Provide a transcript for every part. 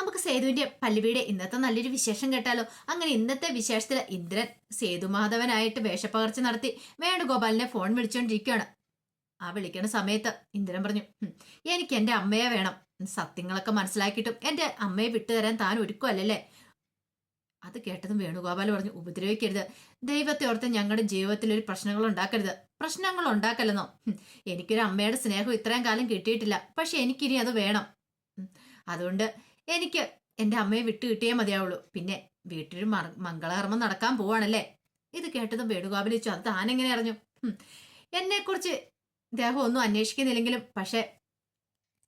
നമുക്ക് സേതുവിന്റെ പല്ലുവിയുടെ ഇന്നത്തെ നല്ലൊരു വിശേഷം കേട്ടാലോ? അങ്ങനെ ഇന്നത്തെ വിശേഷത്തിൽ ഇന്ദ്രൻ സേതുമാധവനായിട്ട് വേഷപ്പകർച്ച നടത്തി വേണുഗോപാലിനെ ഫോൺ വിളിച്ചുകൊണ്ടിരിക്കുകയാണ് ആ വിളിക്കണ സമയത്ത് ഇന്ദ്രൻ പറഞ്ഞു എനിക്ക് എന്റെ അമ്മയെ വേണം. സത്യങ്ങളൊക്കെ മനസ്സിലാക്കിയിട്ടും എന്റെ അമ്മയെ വിട്ടുതരാൻ താൻ ഒരുക്കുമല്ലേ അത് കേട്ടതും വേണുഗോപാൽ പറഞ്ഞു ഉപദ്രവിക്കരുത്. ദൈവത്തെ ഓർത്ത് ഞങ്ങളുടെ ജീവിതത്തിൽ ഒരു പ്രശ്നങ്ങൾ ഉണ്ടാക്കരുത്. പ്രശ്നങ്ങൾ ഉണ്ടാക്കല്ലെന്നോ? എനിക്കൊരു അമ്മയുടെ സ്നേഹം ഇത്രയും കാലം കിട്ടിയിട്ടില്ല. പക്ഷെ എനിക്കിനി അത് വേണം. അതുകൊണ്ട് എനിക്ക് എന്റെ അമ്മയെ വിട്ടു കിട്ടിയേ മതിയാവുള്ളൂ. പിന്നെ വീട്ടിൽ മംഗളകർമ്മം നടക്കാൻ പോവാണല്ലേ? ഇത് കേട്ടതും വേണുഗോപാലിച്ചു അത് താനെങ്ങനെ അറിഞ്ഞു? എന്നെ കുറിച്ച് ദേഹം ഒന്നും അന്വേഷിക്കുന്നില്ലെങ്കിലും പക്ഷെ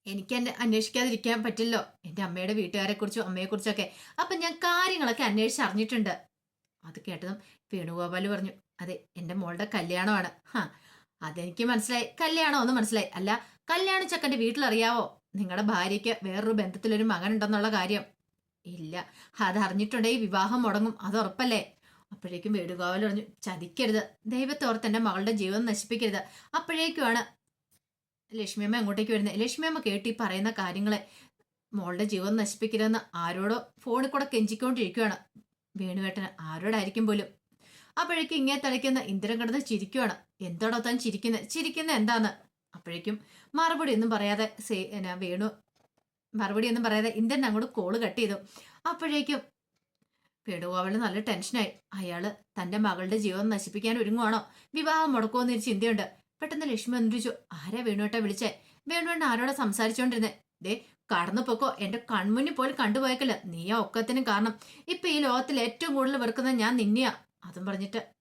എനിക്ക് എന്നെ അന്വേഷിക്കാതിരിക്കാൻ പറ്റില്ലോ. എന്റെ അമ്മയുടെ വീട്ടുകാരെ കുറിച്ചും അമ്മയെ കുറിച്ചൊക്കെ അപ്പൊ ഞാൻ കാര്യങ്ങളൊക്കെ അന്വേഷിച്ച് അറിഞ്ഞിട്ടുണ്ട് അത് കേട്ടതും വേണുഗോപാൽ പറഞ്ഞു അതെ എന്റെ മോളുടെ കല്യാണമാണ്. ഹാ അതെനിക്ക് മനസ്സിലായി. കല്യാണം ഒന്ന് മനസ്സിലായി. അല്ല കല്യാണ ചക്കന്റെ വീട്ടിലറിയാവോ? നിങ്ങളുടെ ഭാര്യയ്ക്ക് വേറൊരു ബന്ധത്തിലൊരു മകൻ ഉണ്ടെന്നുള്ള കാര്യം. ഇല്ല. അതറിഞ്ഞിട്ടുണ്ടെങ്കിൽ വിവാഹം മുടങ്ങും. അത് ഉറപ്പല്ലേ? അപ്പോഴേക്കും വേടുകാവൽ പറഞ്ഞു ചതിക്കരുത്. ദൈവത്തോർത്ത് എന്റെ മകളുടെ ജീവൻ നശിപ്പിക്കരുത്. അപ്പോഴേക്കുമാണ് ലക്ഷ്മിയമ്മ അങ്ങോട്ടേക്ക് വരുന്നത് ലക്ഷ്മിയമ്മ കേട്ട് പറയുന്ന കാര്യങ്ങളെ മോളുടെ ജീവൻ നശിപ്പിക്കരുതെന്ന് ആരോടോ ഫോണിൽ കൂടെ കെഞ്ചിക്കൊണ്ടിരിക്കുകയാണ് വേണുവേട്ടന് ആരോടായിരിക്കും പോലും. അപ്പോഴേക്കും ഇങ്ങനെ തളിക്കുന്ന ഇന്ദ്രൻ കിടന്ന് ചിരിക്കുവാണ്. എന്താണോ താൻ ചിരിക്കുന്നത് ചിരിക്കുന്ന എന്താന്ന്? അപ്പോഴേക്കും മറുപടി ഒന്നും പറയാതെ സേ എന്നാ വേണു മറുപടി ഒന്നും പറയാതെ ഇന്ത്യൻ അങ്ങോട്ട് കോൾ കട്ട് ചെയ്തു. അപ്പോഴേക്കും വേണുഗോപാലിന് നല്ല ടെൻഷനായി അയാൾ തന്റെ മകളുടെ ജീവൻ നശിപ്പിക്കാൻ ഒരുങ്ങുവാണോ? വിവാഹം മുടക്കുമോ ഒരു ചിന്തയുണ്ട്. പെട്ടെന്ന് ലക്ഷ്മി അന്വേഷിച്ചു ആരാ വേണുവേട്ട വിളിച്ചേ? വേണുവേണ്ട ആരോടെ സംസാരിച്ചോണ്ടിരുന്നേ? ദേ കടന്നു പൊക്കോ. എന്റെ കൺമുന്നിൽ പോലും കണ്ടുപോയേക്കല്ല. നീയാ ഒക്കത്തിനും കാരണം. ഇപ്പൊ ഈ ലോകത്തിൽ ഏറ്റവും കൂടുതൽ വെറുക്കുന്ന ഞാൻ നിന്നെയാ അതും പറഞ്ഞിട്ട്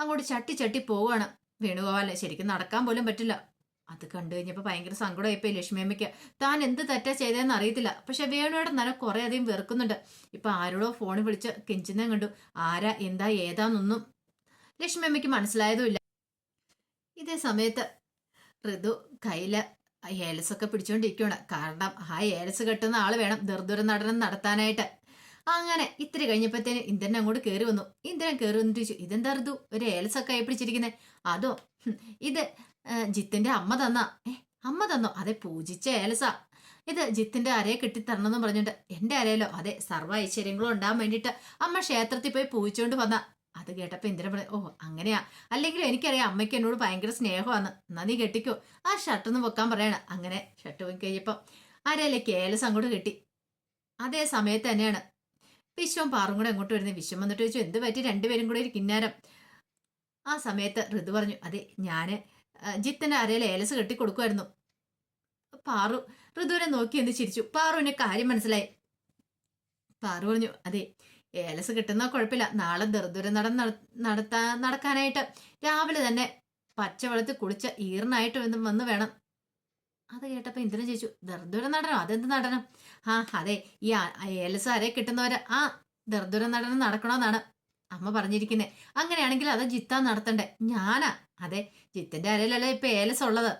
അങ്ങോട്ട് ചട്ടി ചട്ടി പോവാണ് വേണുഗോപാലെ. ശരിക്കും നടക്കാൻ പോലും പറ്റില്ല. അത് കണ്ടു കഴിഞ്ഞപ്പോ ഭയങ്കര സങ്കടമായിപ്പോയി ലക്ഷ്മിയമ്മയ്ക്ക്. താൻ എന്ത് തെറ്റാ ചെയ്തതെന്ന് അറിയത്തില്ല. പക്ഷെ വേണുവിടെ നല്ല കുറേ അധികം വെറുക്കുന്നുണ്ട്. ഇപ്പൊ ആരോടോ ഫോണിൽ വിളിച്ച് കിഞ്ചിനെ കണ്ടു. ആരാ എന്താ ഏതാന്നൊന്നും ലക്ഷ്മിയമ്മയ്ക്ക് മനസ്സിലായതുമില്ല ഇതേ സമയത്ത് ഋതു കയ്യിൽ ഏലസൊക്കെ ഒക്കെ പിടിച്ചോണ്ടിരിക്കുകയാണ് കാരണം ആ ഏലസ് കെട്ടുന്ന ആൾ വേണം ദുർദുര നടനം നടത്താനായിട്ട്. അങ്ങനെ ഇത്തിരി കഴിഞ്ഞപ്പോഴത്തേന് ഇന്ദ്രൻ അങ്ങോട്ട് കയറി വന്നു. ഇന്ദ്രൻ കയറി വന്നിട്ട് ചോദിച്ചു ഇതെന്താ ഋതു? ഒരു ഏലസൊക്കെ പിടിച്ചിരിക്കുന്നത് അതോ ഇത് ജിത്തിന്റെ അമ്മ തന്ന. ഏ അമ്മ തന്നോ? അതെ പൂജിച്ച ഏലസ. ഇത് ജിത്തിന്റെ അരയെ കെട്ടിത്തരണമെന്ന് പറഞ്ഞിട്ട് എന്റെ അരയിലോ അതെ സർവ ഐശ്വര്യങ്ങളും ഉണ്ടാകാൻ വേണ്ടിയിട്ട് അമ്മ ക്ഷേത്രത്തിൽ പോയി പൂജിച്ചുകൊണ്ട് വന്ന. അത് കേട്ടപ്പോ ഇന്ദ്രൻ പറഞ്ഞു ഓ അങ്ങനെയാ. അല്ലെങ്കിൽ എനിക്കറിയാം അമ്മയ്ക്ക് എന്നോട് ഭയങ്കര സ്നേഹമാണ് എന്നാ നീ കെട്ടിക്കോ. ആ ഷർട്ട് ഒന്ന് വെക്കാൻ പറയണം. അങ്ങനെ ഷർട്ട് പോയി കഴിഞ്ഞപ്പോ അരയിലേക്ക് ഏലസം അങ്ങോട്ട് കെട്ടി. അതേ സമയത്ത് തന്നെയാണ്. വിശ്വം പാറും കൂടെ അങ്ങോട്ട് വരുന്നത് വിശ്വം വന്നിട്ട് ചോദിച്ചു എന്ത് പറ്റി? രണ്ടുപേരും കൂടെ ഒരു കിന്നാരം? ആ സമയത്ത് ഋതു പറഞ്ഞു അതെ ഞാൻ ആ, ജിത്തിന്റെ അരയിൽ ഏലസ് കെട്ടി കൊടുക്കുമായിരുന്നു പാറു ഋതുവിനെ നോക്കി എന്ന് ചിരിച്ചു. പാറുവിന് കാര്യം മനസ്സിലായി. പാറു പറഞ്ഞു അതെ ഏലസ് കിട്ടുന്ന കുഴപ്പമില്ല. നാളെ ദർദുര നട നടത്താ നടക്കാനായിട്ട് രാവിലെ തന്നെ പച്ചവെള്ളത്തിൽ കുളിച്ച ഈറിനായിട്ട് വന്ന് വേണം. അത് കേട്ടപ്പോ ഇന്ദ്രൻ ചോദിച്ചു ദർദുര നടനം? അതെന്ത് നടനം? ആ അതെ ഈ ഏലസ് അരെ കിട്ടുന്നവര് ആ ദർദുര നടനം നടക്കണമെന്നാണ് അമ്മ പറഞ്ഞിരിക്കുന്നത് അങ്ങനെയാണെങ്കിൽ അത് ജിത്താ നടത്തണ്ടേ. ഞാനാ അതെ ജിത്തിന്റെ അരയിലല്ലേ ഇപ്പൊ ഏലസ് ഉള്ളത്.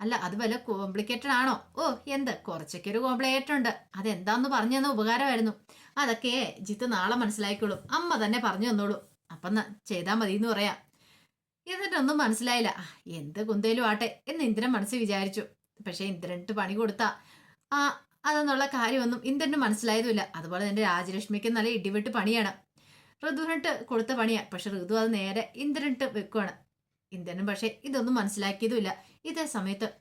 അല്ല അത് വല്ല കോംപ്ലിക്കേറ്റഡ് ആണോ? ഓ എന്ത്? കുറച്ചൊക്കെ ഒരു കോംപ്ലിക്കേറ്റഡ് ഉണ്ട്. അതെന്താന്ന് പറഞ്ഞു തന്ന ഉപകാരമായിരുന്നു. അതൊക്കെ ജിത്ത് നാളെ മനസ്സിലാക്കിക്കോളും. അമ്മ തന്നെ പറഞ്ഞു തന്നോളൂ. അപ്പം ന- ചെയ്താ മതി എന്ന് പറയാം. എന്നിട്ടൊന്നും മനസ്സിലായില്ല. എന്ത് കുന്തേലും ആട്ടെ എന്ന് ഇന്ദ്രൻ മനസ്സിൽ വിചാരിച്ചു. പക്ഷെ ഇന്ദ്രനിട്ട് പണി കൊടുത്ത. ആ അതെന്നുള്ള കാര്യമൊന്നും ഇന്ദ്രന് മനസ്സിലായതുമില്ല. അതുപോലെ തന്നെ രാജലക്ഷ്മിക്ക് നല്ല ഇടിവെട്ട് പണിയാണ്. ഋതുവിനിട്ട് കൊടുത്ത പണിയാ. പക്ഷെ ഋതു അത് നേരെ ഇന്ദ്രനിട്ട് വെക്കുവാണ്. ഇന്ദ്രനും പക്ഷെ ഇതൊന്നും മനസ്സിലാക്കിയതുമില്ല. ഇതേ സമയത്ത്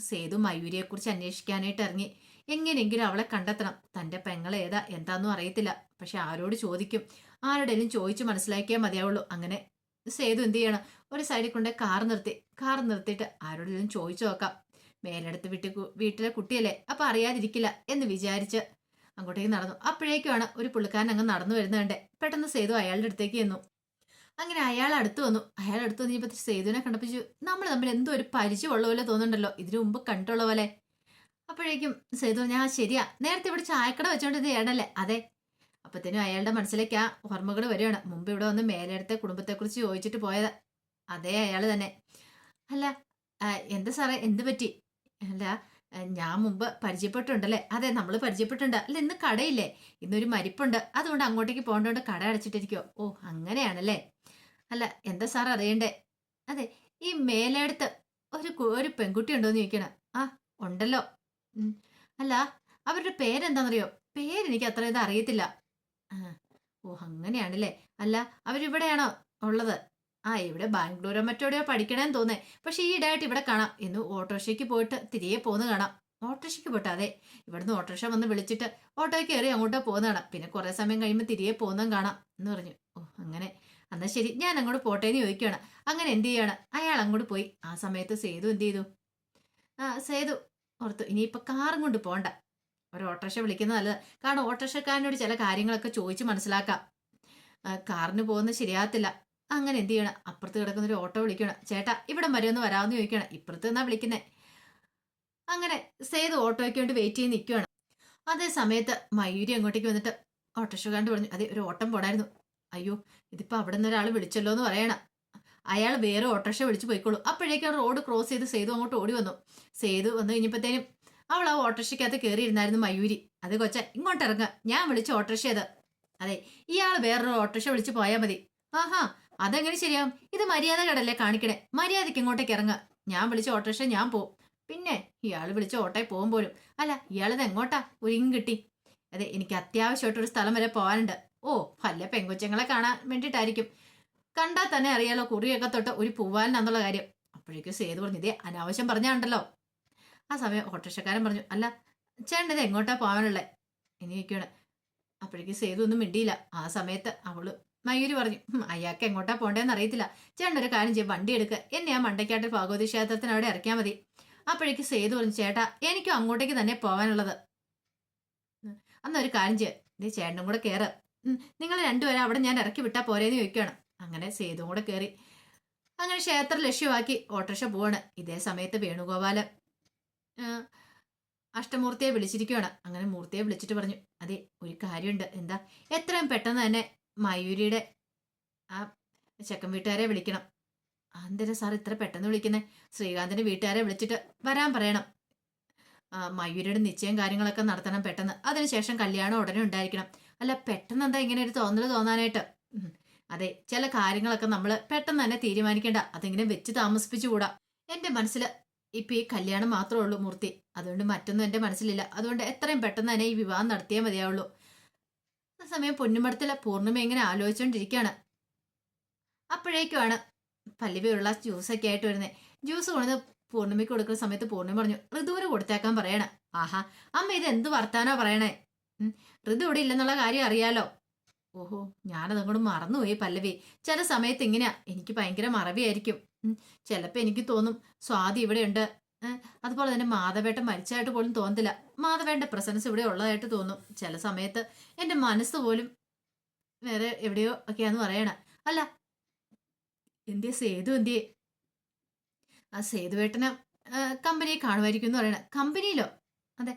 സേതു മയൂരിയെ കുറിച്ച് അന്വേഷിക്കാനായിട്ട് ഇറങ്ങി. എങ്ങനെയെങ്കിലും അവളെ കണ്ടെത്തണം. തന്റെ പെങ്ങൾ ഏതാ എന്താന്നും അറിയത്തില്ല. പക്ഷെ ആരോട് ചോദിക്കും? ആരുടെയും ചോദിച്ചു മനസ്സിലാക്കിയാൽ മതിയാവുള്ളൂ. അങ്ങനെ സേതു എന്ത് ചെയ്യണം? ഒരു സൈഡിൽ കൊണ്ട് കാർ നിർത്തി. കാർ നിർത്തിയിട്ട് ആരോടെങ്കിലും ചോദിച്ചു നോക്കാം. മേലെടുത്ത് വീട്ടിൽ വീട്ടിലെ കുട്ടിയല്ലേ? അപ്പൊ അറിയാതിരിക്കില്ല എന്ന് വിചാരിച്ച് അങ്ങോട്ടേക്ക് നടന്നു. അപ്പോഴേക്കുമാണ് ഒരു പുള്ളിക്കാരൻ അങ്ങ് നടന്നു വരുന്നുണ്ട് പെട്ടെന്ന് സേതു അയാളുടെ അടുത്തേക്ക് ചെന്നു. അങ്ങനെ അയാൾ അടുത്ത് വന്നു. അയാൾ അടുത്ത് വന്നപ്പോ സേതുവിനെ കണ്ടപ്പിച്ചു നമ്മൾ തമ്മിൽ എന്തോ ഒരു പരിചയമുള്ള പോലെ തോന്നുന്നുണ്ടല്ലോ. ഇതിനു മുമ്പ് കണ്ടുള്ള പോലെ. അപ്പോഴേക്കും സേതു ഞാൻ ശരിയാ. നേരത്തെ ഇവിടെ ചായക്കട വെച്ചോണ്ടിരുന്ന ഏടല്ലേ അതെ. അപ്പത്തേനും അയാളുടെ മനസ്സിലേക്ക് ആ ഓർമ്മകൾ വരികയാണ്. മുമ്പ് ഇവിടെ വന്ന് മേലെടുത്ത കുടുംബത്തെക്കുറിച്ച് ചോദിച്ചിട്ട് പോയത് അതേ അയാൾ തന്നെ. അല്ല എന്താ സാറേ? എന്ത് പറ്റി? അല്ല ഞാൻ മുമ്പ് പരിചയപ്പെട്ടുണ്ടല്ലേ അതെ നമ്മൾ പരിചയപ്പെട്ടുണ്ട് അല്ല ഇന്ന് കടയില്ലേ? ഇന്നൊരു മരിപ്പുണ്ട്. അതുകൊണ്ട് അങ്ങോട്ടേക്ക് പോകേണ്ടതുകൊണ്ട് കട അടച്ചിട്ടിരിക്കോ ഓ അങ്ങനെയാണല്ലേ? അല്ല എന്താ സാർ അറിയണ്ടേ? അതെ ഈ മേലെടുത്ത് ഒരു ഒരു പെൺകുട്ടി ഉണ്ടോന്ന് ചോദിക്കണം. ആ ഉണ്ടല്ലോ. അല്ല അവരുടെ പേരെന്താണെന്നറിയോ പേരെനിക്ക് അത്ര ഇത് അറിയത്തില്ല. ഓ അങ്ങനെയാണല്ലേ? അല്ല അവരിവിടെയാണോ ഉള്ളത്? ആ ഇവിടെ ബാംഗ്ലൂരോ മറ്റോടെയോ പഠിക്കണേന്ന് തോന്നേ പക്ഷെ ഈ ഇടായിട്ട് ഇവിടെ കാണാം. ഇന്ന് ഓട്ടോറിക്ഷയ്ക്ക് പോയിട്ട് തിരികെ പോകുന്ന കാണാം. ഓട്ടോറിക്ഷയ്ക്ക് പോയിട്ട് അതെ. ഇവിടുന്ന് ഓട്ടോറിക്ഷ വന്ന് വിളിച്ചിട്ട് ഓട്ടോ കയറി അങ്ങോട്ട് പോകുന്ന കാണാം. പിന്നെ കുറേ സമയം കഴിയുമ്പോൾ തിരികെ പോകുന്നതും കാണാം എന്ന് പറഞ്ഞു. ഓ അങ്ങനെ. എന്നാ ശരി ഞാൻ അങ്ങോട്ട് പോട്ടേന്ന് ചോദിക്കുകയാണ്. അങ്ങനെ എന്ത് ചെയ്യാണ്? അയാൾ അങ്ങോട്ട് പോയി. ആ സമയത്ത് സേതു എന്ത് ചെയ്തു? ആ സേതു ഓർത്തു ഇനിയിപ്പോൾ കാറും കൊണ്ട് പോകണ്ട. ഒരു ഓട്ടോറിക്ഷ വിളിക്കുന്നത് നല്ലത്. കാരണം ഓട്ടോറിക്ഷക്കാരനോട് ചില കാര്യങ്ങളൊക്കെ ചോദിച്ച് മനസ്സിലാക്കാം. കാറിന് പോകുന്നത് ശരിയാകത്തില്ല. അങ്ങനെ എന്ത് ചെയ്യണം? അപ്പുറത്ത് കിടക്കുന്ന ഒരു ഓട്ടോ വിളിക്കണം. ചേട്ടാ ഇവിടെ വരെ ഒന്ന് വരാമെന്ന് ചോദിക്കണം. ഇപ്പുറത്ത് നിന്നാ വിളിക്കുന്നേ. അങ്ങനെ സേതു ഓട്ടോയ്ക്ക് വേണ്ടി വെയിറ്റ് ചെയ്ത് നിൽക്കുകയാണ് അതേ സമയത്ത് മയൂരി അങ്ങോട്ടേക്ക് വന്നിട്ട് ഓട്ടോറിക്ഷക്കാരന്റെ പറഞ്ഞു അതെ ഒരു ഓട്ടം പോടായിരുന്നു അയ്യോ ഇതിപ്പോൾ അവിടെ നിന്ന് ഒരാൾ വിളിച്ചല്ലോ എന്ന് പറയണം. അയാൾ വേറെ ഓട്ടോറിക്ഷ വിളിച്ച് പോയിക്കോളൂ. അപ്പോഴേക്കും റോഡ് ക്രോസ് ചെയ്ത് സേതു അങ്ങോട്ട് ഓടി വന്നു. സേതു വന്നു കഴിഞ്ഞപ്പോഴത്തേനും അവൾ ആ ഓട്ടോറിക്ഷയ്ക്കകത്ത് കയറിയിരുന്നായിരുന്നു മയൂരി. അത് കൊച്ച ഇങ്ങോട്ട് ഇറങ്ങുക ഞാൻ വിളിച്ച ഓട്ടോഷ അത് അതെ ഇയാൾ വേറൊരു ഓട്ടോറിക്ഷ വിളിച്ച് പോയാൽ മതി. ആഹാ അതെങ്ങനെ ശരിയാ ഇത് മര്യാദ കടല്ലേ കാണിക്കണേ? മര്യാദയ്ക്ക് ഇങ്ങോട്ടേക്ക് ഇറങ്ങുക ഞാൻ വിളിച്ച ഓട്ടോറിക്ഷ ഞാൻ പോവും. പിന്നെ ഇയാൾ വിളിച്ച ഓട്ടോയിൽ പോകുമ്പോഴും അല്ല ഇയാളിത് എങ്ങോട്ടാ? ഒരുങ്ങി കിട്ടി. അതെ എനിക്ക് അത്യാവശ്യമായിട്ടൊരു സ്ഥലം വരെ പോകാനുണ്ട്. ഓ വല്ല പെങ്കൊച്ചങ്ങളെ കാണാൻ വേണ്ടിയിട്ടായിരിക്കും. കണ്ടാൽ തന്നെ അറിയാലോ കുറിയൊക്കെ തൊട്ട് ഒരു പൂവാലിനാന്നുള്ള കാര്യം. അപ്പോഴേക്കും സേതു പറഞ്ഞു ഇതേ അനാവശ്യം പറഞ്ഞാണ്ടല്ലോ. ആ സമയം ഓട്ടോറിക്ഷക്കാരൻ പറഞ്ഞു അല്ല ചേട്ടൻ ഇത് എങ്ങോട്ടാ പോകാനുള്ളത് എനിക്കാണ് അപ്പോഴേക്കും സേതു ഒന്നും മിണ്ടിയില്ല. ആ സമയത്ത് അവൾ മയൂരി പറഞ്ഞു "ഹും, അയാൾക്ക് എങ്ങോട്ടാ പോണ്ടേന്ന് അറിയത്തില്ല. ചേട്ടൻ ഒരു കാര്യം ചെയ്യും വണ്ടി എടുക്കുക എന്നെ ആ മണ്ടയ്ക്കാട്ട് ഭാഗവതി ക്ഷേത്രത്തിന് അവിടെ ഇറക്കിയാൽ മതി. അപ്പോഴേക്ക് സേതു പറഞ്ഞു ചേട്ടാ എനിക്കും അങ്ങോട്ടേക്ക് തന്നെ പോകാനുള്ളത് ഉം, അന്നൊരു കാര്യം ചെയ്യാം. ഇത് ചേട്ടനും കൂടെ കയറ് നിങ്ങൾ രണ്ടുപേരും അവിടെ ഞാൻ ഇറക്കി വിട്ടാൽ പോരേന്ന് ചോദിക്കുകയാണ് അങ്ങനെ സേതു കൂടെ കയറി അങ്ങനെ ക്ഷേത്രം ലക്ഷ്യമാക്കി ഓട്ടോറിക്ഷ പോവാണ്. ഇതേ സമയത്ത് വേണുഗോപാലൻ അഷ്ടമൂർത്തിയെ വിളിച്ചിരിക്കുകയാണ് അങ്ങനെ മൂർത്തിയെ വിളിച്ചിട്ട് പറഞ്ഞു അതെ ഒരു കാര്യമുണ്ട്. എന്താ? എത്രയും പെട്ടെന്ന് തന്നെ മയൂരിയുടെ ആ ചെക്കൻ വീട്ടുകാരെ വിളിക്കണം. എന്തിനാ സാർ ഇത്ര പെട്ടെന്ന് വിളിക്കുന്നത് ശ്രീകാന്തിന്റെ വീട്ടുകാരെ വിളിച്ചിട്ട് വരാൻ പറയണം. മയൂരിയുടെ നിശ്ചയം കാര്യങ്ങളൊക്കെ നടത്തണം പെട്ടെന്ന്. അതിനുശേഷം കല്യാണം ഉടനെ ഉണ്ടായിരിക്കണം. അല്ല പെട്ടെന്ന് എന്താ ഇങ്ങനെ ഒരു തോന്നൽ തോന്നാനായിട്ട്? അതെ ചില കാര്യങ്ങളൊക്കെ നമ്മൾ പെട്ടെന്ന് തന്നെ തീരുമാനിക്കേണ്ട. അതിങ്ങനെ വെച്ച് താമസിപ്പിച്ചുകൂടാ? എന്റെ മനസ്സിൽ ഇപ്പൊ ഈ കല്യാണം മാത്രമേ ഉള്ളൂ മൂർത്തി. അതുകൊണ്ട് മറ്റൊന്നും എന്റെ മനസ്സിലില്ല. അതുകൊണ്ട് എത്രയും പെട്ടെന്ന് തന്നെ ഈ വിവാഹം നടത്തിയേ മതിയാവുള്ളൂ. ആ സമയം പൊന്നുമടത്തിലെ പൂർണിമ ഇങ്ങനെ ആലോചിച്ചുകൊണ്ടിരിക്കുകയാണ് അപ്പോഴേക്കുമാണ് പല്ലവി ഉള്ള ജ്യൂസൊക്കെ ആയിട്ട് വരുന്നത് ജ്യൂസ് കൊണ്ടുവന്ന് പൂർണിമയ്ക്ക് കൊടുക്കുന്ന സമയത്ത് പൂർണിമ പറഞ്ഞു ഋതുവിന് കൊടുത്തേക്കാൻ പറയണ. ആഹാ അമ്മ ഇത് എന്ത് വർത്താനോ പറയണേ? ഋതു ഇവിടെ ഇല്ലെന്നുള്ള കാര്യം അറിയാലോ. ഓഹോ ഞാനതങ്ങോട്ട് മറന്നുപോയി പല്ലവി. ചില സമയത്ത് ഇങ്ങനെയാ. എനിക്ക് ഭയങ്കര മറവിയായിരിക്കും. ചിലപ്പോൾ എനിക്ക് തോന്നും സ്വാതി ഇവിടെയുണ്ട്. അതുപോലെ തന്നെ മാധവേട്ടൻ മരിച്ചതായിട്ട് പോലും തോന്നില്ല മാധവേന്റെ പ്രസൻസ് ഇവിടെ ഉള്ളതായിട്ട് തോന്നും. ചില സമയത്ത് എന്റെ മനസ്സ് പോലും വേറെ എവിടെയോ ഒക്കെയാന്ന് പറയണ. അല്ല എന്തിയെ സേതു എന്തിയെ? ആ സേതുവേട്ടന് കമ്പനിയെ കാണുമായിരിക്കും എന്ന് പറയണ. കമ്പനിയിലോ? അതെ.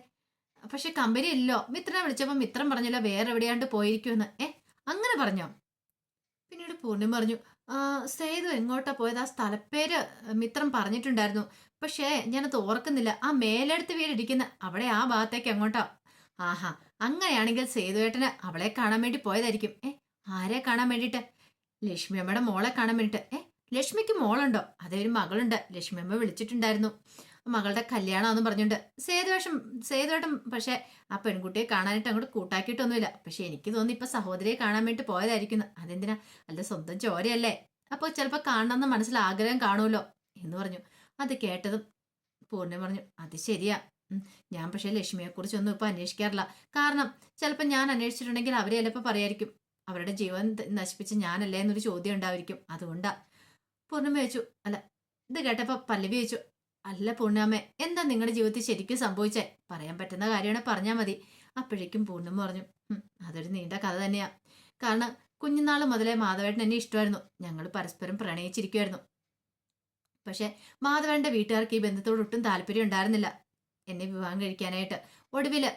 പക്ഷെ കമ്പനി ഇല്ലോ മിത്രനെ വിളിച്ചപ്പോൾ മിത്രം പറഞ്ഞില്ല വേറെ എവിടെയാണ്ട് പോയിരിക്കുമെന്ന്. ഏ അങ്ങനെ പറഞ്ഞോ? പിന്നീട് പൂർണിമ പറഞ്ഞു സേതു എങ്ങോട്ടാ പോയത്? ആ സ്ഥലപ്പേര് മിത്രം പറഞ്ഞിട്ടുണ്ടായിരുന്നു. പക്ഷേ ഞാനത് ഓർക്കുന്നില്ല. ആ മേലെടുത്ത് വീടിരിക്കുന്ന അവിടെ ആ ഭാഗത്തേക്ക് എങ്ങോട്ടാ. ആഹാ അങ്ങനെയാണെങ്കിൽ സേതുവേട്ടന് അവളെ കാണാൻ വേണ്ടി പോയതായിരിക്കും. ഏ ആരെ കാണാൻ വേണ്ടിയിട്ട്? ലക്ഷ്മി അമ്മയുടെ മോളെ കാണാൻ വേണ്ടിയിട്ട്. ഏ ലക്ഷ്മിക്ക് മോളുണ്ടോ? അതേ ഒരു മകളുണ്ട്. ലക്ഷ്മി അമ്മ വിളിച്ചിട്ടുണ്ടായിരുന്നു. മകളുടെ കല്യാണമെന്ന് പറഞ്ഞുകൊണ്ട്. സേതുവേഷം സേതുവേട്ടൻ പക്ഷേ ആ പെൺകുട്ടിയെ കാണാനായിട്ട് അങ്ങോട്ട് കൂട്ടാക്കിയിട്ടൊന്നുമില്ല. പക്ഷെ എനിക്ക് തോന്നി ഇപ്പൊ സഹോദരിയെ കാണാൻ വേണ്ടി പോയതായിരിക്കുന്നു. അതെന്തിനാ? അല്ല സ്വന്തം ചോരയല്ലേ അപ്പോൾ ചിലപ്പോൾ കാണണമെന്ന് മനസ്സിൽ ആഗ്രഹം കാണുമല്ലോ എന്ന് പറഞ്ഞു. അത് കേട്ടതും പൂർണ പറഞ്ഞു അത് ശരിയാ. ഞാൻ പക്ഷേ ലക്ഷ്മിയെക്കുറിച്ചൊന്നും ഇപ്പൊ അന്വേഷിക്കാറില്ല. കാരണം ചിലപ്പോൾ ഞാൻ അന്വേഷിച്ചിട്ടുണ്ടെങ്കിൽ അവരെ ചിലപ്പോൾ പറയായിരിക്കും. അവരുടെ ജീവൻ നശിപ്പിച്ച് ഞാനല്ലേ എന്നൊരു ചോദ്യം ഉണ്ടായിരിക്കും. അതുകൊണ്ടാ. പൂർണിമ ചോദിച്ചു അല്ല ഇത് കേട്ടപ്പോ പല്ലവി ചോദിച്ചു അല്ല പൂർണാമ്മ എന്താ നിങ്ങളുടെ ജീവിതത്തിൽ ശരിക്കും സംഭവിച്ചേ? പറയാൻ പറ്റുന്ന കാര്യമാണ് പറഞ്ഞാൽ മതി. അപ്പോഴേക്കും പൂർണിമ പറഞ്ഞു അതൊരു നീണ്ട കഥ തന്നെയാ. കാരണം കുഞ്ഞുനാൾ മുതലേ മാധവേട്ടൻ എന്നെ ഇഷ്ടമായിരുന്നു. ഞങ്ങൾ പരസ്പരം പ്രണയിച്ചിരിക്കുമായിരുന്നു പക്ഷെ മാധവന്റെ വീട്ടുകാർക്ക് ഈ ബന്ധത്തോട് ഒട്ടും താല്പര്യം ഉണ്ടായിരുന്നില്ല. എന്നെ വിവാഹം കഴിക്കാനായിട്ട്. ഒടുവിൽ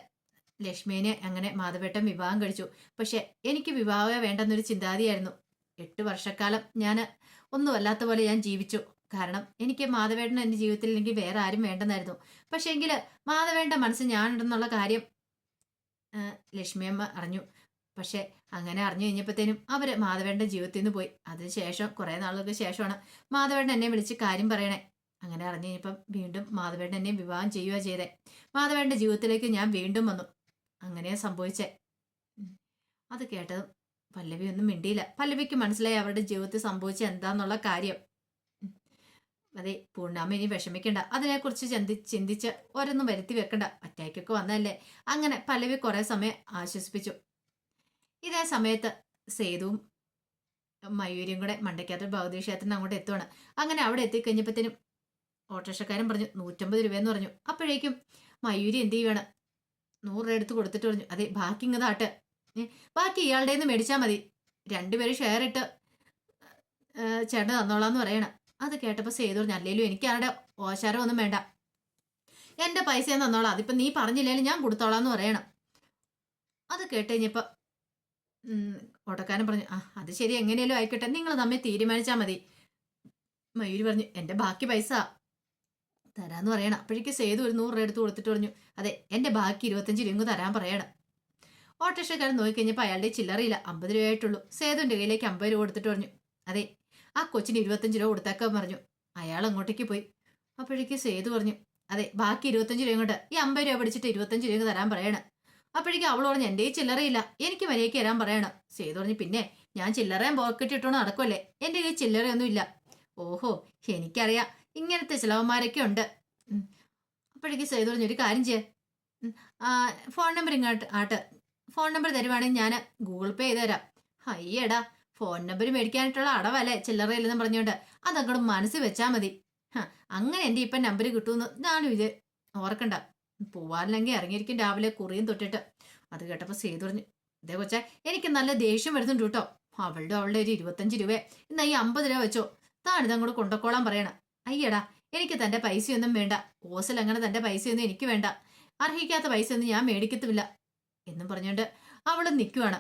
ലക്ഷ്മിനെ അങ്ങനെ മാധവേട്ടൻ വിവാഹം കഴിച്ചു. പക്ഷെ എനിക്ക് വിവാഹമേ വേണ്ടെന്നൊരു ചിന്താതിയായിരുന്നു. എട്ട് വർഷക്കാലം ഞാൻ ഒന്നും അല്ലാത്ത പോലെ ഞാൻ ജീവിച്ചു. കാരണം എനിക്ക് മാധവേട്ടൻ എന്റെ ജീവിതത്തിൽ എനിക്ക് വേറെ ആരും വേണ്ടെന്നായിരുന്നു. പക്ഷെ എങ്കിൽ മാധവേട്ടന്റെ മനസ്സ് ഞാനുണ്ടെന്നുള്ള കാര്യം ലക്ഷ്മിയമ്മ അറിഞ്ഞു. പക്ഷെ അങ്ങനെ അറിഞ്ഞു കഴിഞ്ഞപ്പോഴത്തേനും അവർ മാധവേട്ടന്റെ ജീവിതത്തിൽ നിന്ന് പോയി. അതിനുശേഷം കുറേ നാളുകൾക്ക് ശേഷമാണ് മാധവേട്ടൻ എന്നെ വിളിച്ച് കാര്യം പറയണേ. അങ്ങനെ അറിഞ്ഞു കഴിഞ്ഞപ്പം വീണ്ടും മാധവേട്ടൻ എന്നെ വിവാഹം ചെയ്യുക ചെയ്തേ. മാധവേട്ടന്റെ ജീവിതത്തിലേക്ക് ഞാൻ വീണ്ടും വന്നു. അങ്ങനെ സംഭവിച്ചേ. അത് കേട്ടതും പല്ലവി ഒന്നും മിണ്ടിയില്ല. പല്ലവിക്ക് മനസ്സിലായി അവരുടെ ജീവിതത്തിൽ സംഭവിച്ച എന്താന്നുള്ള കാര്യം. അതെ പൂർണാമ ഇനി വിഷമിക്കണ്ട. അതിനെക്കുറിച്ച് ചിന്തി ചിന്തിച്ച് ഓരോന്നും വരുത്തി വെക്കണ്ട. അറ്റാക്കൊക്കെ വന്നതല്ലേ? അങ്ങനെ പല്ലവി കുറേ സമയം ആശ്വസിപ്പിച്ചു. ഇതേ സമയത്ത് സേതുവും മയൂരിയും കൂടെ മണ്ടയ്ക്കാത്ത ഭൗതിക ക്ഷേത്രത്തിന് അങ്ങോട്ട് എത്തുവാണ്. അങ്ങനെ അവിടെ എത്തിക്കഴിഞ്ഞപ്പോഴത്തേനും ഓട്ടോറിക്ഷക്കാരൻ പറഞ്ഞു നൂറ്റമ്പത് രൂപയെന്ന് പറഞ്ഞു. അപ്പോഴേക്കും മയൂരി എന്ത് ചെയ്യുവാണ്? നൂറ് രൂപ എടുത്ത് കൊടുത്തിട്ട് പറഞ്ഞു അതെ ബാക്കി ഇങ്ങതാട്ട്. ബാക്കി ഇയാളുടെ നിന്ന് മേടിച്ചാൽ മതി. രണ്ടുപേരും ഷെയർ ഇട്ട് ചേട്ടൻ തന്നോളാന്ന് പറയണം. അത് കേട്ടപ്പോൾ സേതു പറഞ്ഞു അല്ലേലും എനിക്ക് ആരുടെ ഓശാരം ഒന്നും വേണ്ട. എന്റെ പൈസ തന്നോളാം. അതിപ്പോൾ നീ പറഞ്ഞില്ലേലും ഞാൻ കൊടുത്തോളാം എന്ന് പറയണം. അത് കേട്ട് കഴിഞ്ഞപ്പോ ഉം, ഓട്ടക്കാരൻ പറഞ്ഞു ആ അത് ശരി എങ്ങനെയാലും ആയിക്കോട്ടെ നിങ്ങൾ തമ്മിൽ തീരുമാനിച്ചാൽ മതി. മയൂരി പറഞ്ഞു എന്റെ ബാക്കി പൈസ തരാന്ന് പറയണം. അപ്പോഴേക്ക് സേതു ഒരു നൂറ് രൂപ എടുത്ത് കൊടുത്തിട്ട് പറഞ്ഞു അതെ എന്റെ ബാക്കി ഇരുപത്തഞ്ച് രൂപ തരാൻ പറയണം. ഓട്ടോറിക്ഷക്കാരൻ നോക്കിക്കഴിഞ്ഞപ്പോൾ അയാളുടെ ചില്ലറയില്ല അമ്പത് രൂപയായിട്ടുള്ളൂ സേതുവിന്റെ കയ്യിലേക്ക് അമ്പത് രൂപ കൊടുത്തിട്ട് പറഞ്ഞു അതെ ആ കൊച്ചിന് ഇരുപത്തഞ്ച് രൂപ കൊടുത്തേക്കാൻ പറഞ്ഞു അയാൾ അങ്ങോട്ടേക്ക് പോയി. അപ്പോഴേക്ക് സേതു പറഞ്ഞു അതെ ബാക്കി ഇരുപത്തഞ്ച് രൂപ കൊണ്ട് ഈ അമ്പത് രൂപ പിടിച്ചിട്ട് ഇരുപത്തഞ്ച് രൂപ തരാൻ പറയണം. അപ്പോഴേക്കും അവൾ പറഞ്ഞു എന്റെ ചില്ലറയില്ല. എനിക്ക് മര്യാദയ്ക്ക് തരാൻ പറയണം. സേതു പറഞ്ഞു പിന്നെ ഞാൻ ചില്ലറയും പോക്കറ്റ് ഇട്ടോണ്ട് നടക്കുമല്ലേ എന്റെ കയ്യിൽ ചില്ലറയൊന്നും ഇല്ല. ഓഹോ എനിക്കറിയാം. ഇങ്ങനത്തെ ചിലവന്മാരൊക്കെ ഉണ്ട്. അപ്പോഴേക്കും സേതു പറഞ്ഞു ഒരു കാര്യം ചെയ്യേ. ഫോൺ നമ്പർ ഇങ്ങോട്ട് ആട്ട്. ഫോൺ നമ്പർ തരുവാണെങ്കിൽ ഞാൻ ഗൂഗിൾ പേ ചെയ്ത് തരാം അയ്യടാ ഫോൺ നമ്പർ മേടിക്കാനായിട്ടുള്ള അടവല്ലേ ചില്ലറയില്ലെന്ന് പറഞ്ഞുകൊണ്ട് അതങ്ങോട്ട് മനസ്സിൽ വെച്ചാൽ മതി. അങ്ങനെ എന്റെ ഇപ്പം നമ്പർ കിട്ടുമെന്ന് ഞാനും ഇത്. ഓർക്കണ്ട പോവാനില്ലെങ്കിൽ ഇറങ്ങിയിരിക്കും രാവിലെ കുറിയും തൊട്ടിട്ട്. അത് കേട്ടപ്പോൾ സേതു പറഞ്ഞു ഇതേ കൊച്ചേ എനിക്ക് നല്ല ദേഷ്യം വരുന്നുണ്ട് കേട്ടോ. അവളുടെ അവളുടെ ഒരു ഇരുപത്തഞ്ച് രൂപ എന്നാ ഈ അമ്പത് രൂപ വെച്ചോ. താണിത് അങ്ങോട്ട് കൊണ്ടക്കോളാൻ പറയണം. അയ്യടാ എനിക്ക് തന്റെ പൈസയൊന്നും വേണ്ട. ഓസൽ അങ്ങനെ തന്റെ പൈസയൊന്നും എനിക്ക് വേണ്ട. അർഹിക്കാത്ത പൈസയൊന്നും ഞാൻ മേടിക്കത്തുമില്ല. എന്നും പറഞ്ഞുകൊണ്ട് അവൾ നിൽക്കുവാണ്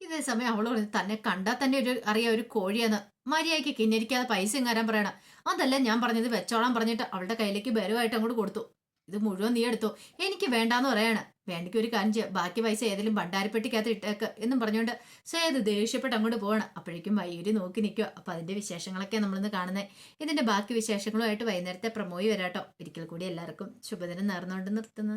ഇതേ സമയം അവൾ പറഞ്ഞു തന്നെ കണ്ടാൽ തന്നെ ഒരു അറിയാം ഒരു കോഴിയാണ് മര്യാദയ്ക്ക് കിന്നരിക്കാതെ പൈസ ഇങ്ങാരാൻ പറയണം. അതല്ല ഞാൻ പറഞ്ഞത് വെച്ചോളാൻ പറഞ്ഞിട്ട് അവളുടെ കയ്യിലേക്ക് ബലമായിട്ട് അങ്ങോട്ട് കൊടുത്തു. ഇത് മുഴുവൻ നീ എടുത്തു? എനിക്ക് വേണ്ടാന്ന് പറയാണ്. വേണ്ടിക്ക് ഒരു ചെയ്യാം. ബാക്കി പൈസ ഏതെങ്കിലും ഭണ്ഡാരപ്പെട്ടിക്കകത്ത് ഇട്ടേക്ക് എന്നും പറഞ്ഞുകൊണ്ട് സേത് ദേഷ്യപ്പെട്ട് അങ്ങോട്ട് പോവാണ്. അപ്പോഴേക്കും വൈകി നോക്കി നിൽക്കുക അപ്പൊ അതിന്റെ വിശേഷങ്ങളൊക്കെ നമ്മളിന്ന് കാണുന്നത് ഇതിന്റെ ബാക്കി വിശേഷങ്ങളുമായിട്ട് വൈകുന്നേരത്തെ പ്രമോയി വരാട്ടോ. ഒരിക്കൽ കൂടി എല്ലാവർക്കും ശുഭദിനം നേർന്നുകൊണ്ട് നിർത്തുന്നു.